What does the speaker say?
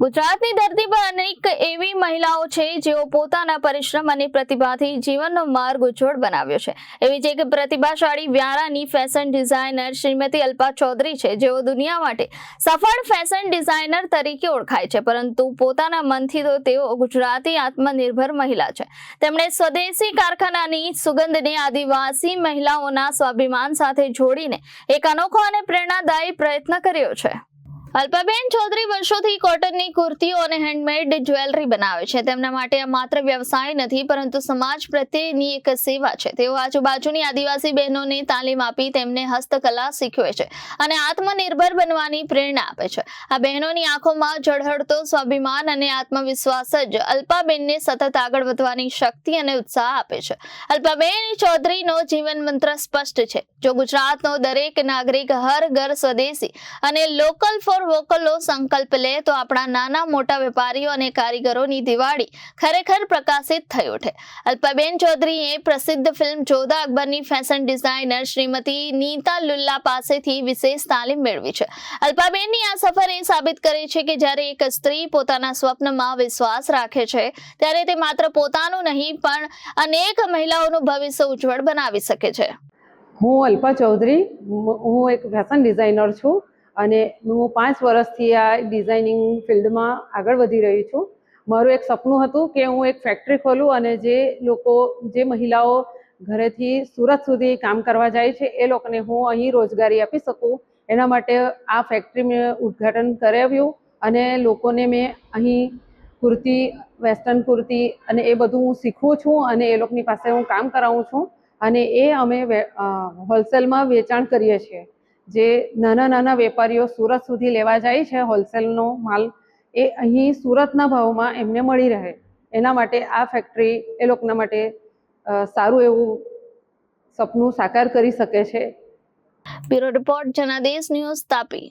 ગુજરાતની ધરતી પર અનેક એવી મહિલાઓ છે જેઓ પોતાના પરિશ્રમ અને પ્રતિભાથી જીવનનો માર્ગ ઉજ્જવળ બનાવ્યો છે. એવી જ એક પ્રતિભાશાળી વ્યારાની ફેશન ડિઝાઇનર શ્રીમતી અલ્પા ચૌધરી છે. જેઓ દુનિયા માટે સફળ ફેશન ડિઝાઇનર તરીકે ઓળખાય છે, પરંતુ પોતાના મનથી તો તેઓ ગુજરાતી આત્મનિર્ભર મહિલા છે. તેમણે સ્વદેશી કારખાનાની સુગંધને આદિવાસી મહિલાઓના સ્વાભિમાન સાથે જોડીને એક અનોખો અને પ્રેરણાદાયી પ્રયત્ન કર્યો છે. અલ્પાબેન ચૌધરી વર્ષોથી કોટનની કુર્તીઓ અને હેન્ડમેડ જ્વેલરી બનાવે છે. તેમના માટે આ માત્ર વ્યવસાય નથી, પરંતુ સમાજ પ્રત્યેની એક સેવા છે. તેઓ આજુબાજુની આદિવાસી બહેનોને તાલીમ આપી તેમને હસ્તકલા શીખવે છે અને આત્મનિર્ભર બનવાની પ્રેરણા આપે છે. આ બહેનોની આંખોમાં ઝળહળતો સ્વાભિમાન અને આત્મવિશ્વાસ જ અલ્પાબેનને સતત આગળ વધવાની શક્તિ અને ઉત્સાહ આપે છે. અલ્પાબેન ચૌધરીનો જીવન મંત્ર સ્પષ્ટ છે. જો ગુજરાતનો દરેક નાગરિક હર ઘર સ્વદેશી અને લોકલ ફોર વોકલનો સંકલ્પ લે તો આપણા નાના મોટા વેપારીઓ અને કારીગરોની દિવાળી ખરેખર પ્રકાશિત થઈ ઉઠે. અલ્પાબેન ચૌધરીએ પ્રસિદ્ધ ફિલ્મ જોધા અકબરની ફેશન ડિઝાઇનર શ્રીમતી નીતા લુલ્લા પાસેથી વિશેષ તાલીમ મેળવી છે. અલ્પાબેનની આ સફર એ સાબિત કરે છે કે જ્યારે એક સ્ત્રી પોતાના સ્વપ્નમાં વિશ્વાસ રાખે છે, ત્યારે તે માત્ર પોતાનું નહીં, પણ અનેક મહિલાઓનું ભવિષ્ય ઉજ્જવળ બનાવી શકે છે. હું અલ્પા ચૌધરી, હું એક ફેશન ડિઝાઇનર છું. અને હું પાંચ વર્ષથી આ ડિઝાઇનિંગ ફિલ્ડમાં આગળ વધી રહી છું. મારું એક સપનું હતું કે હું એક ફેક્ટરી ખોલું અને જે લોકો, જે મહિલાઓ ઘરેથી સુરત સુધી કામ કરવા જાય છે, એ લોકોને હું અહીં રોજગારી આપી શકું. એના માટે આ ફેક્ટરી મેં ઉદ્ઘાટન કરાવ્યું અને લોકોને મેં અહીં કુર્તી, વેસ્ટર્ન કુર્તી અને એ બધું હું શીખવું છું અને એ લોકોની પાસે હું કામ કરાવું છું. અને એ અમે હોલસેલમાં વેચાણ કરીએ છીએ. જે નાના નાના વેપારીઓ સુરત સુધી લેવા જાય છે હોલસેલનો માલ, એ અહીં સુરતના ભાવમાં એમને મળી રહે. એના માટે આ ફેક્ટરી એ લોકોના માટે સારું એવું સપનું સાકાર કરી શકે છે. Bureau report, Janadesh news Tapi.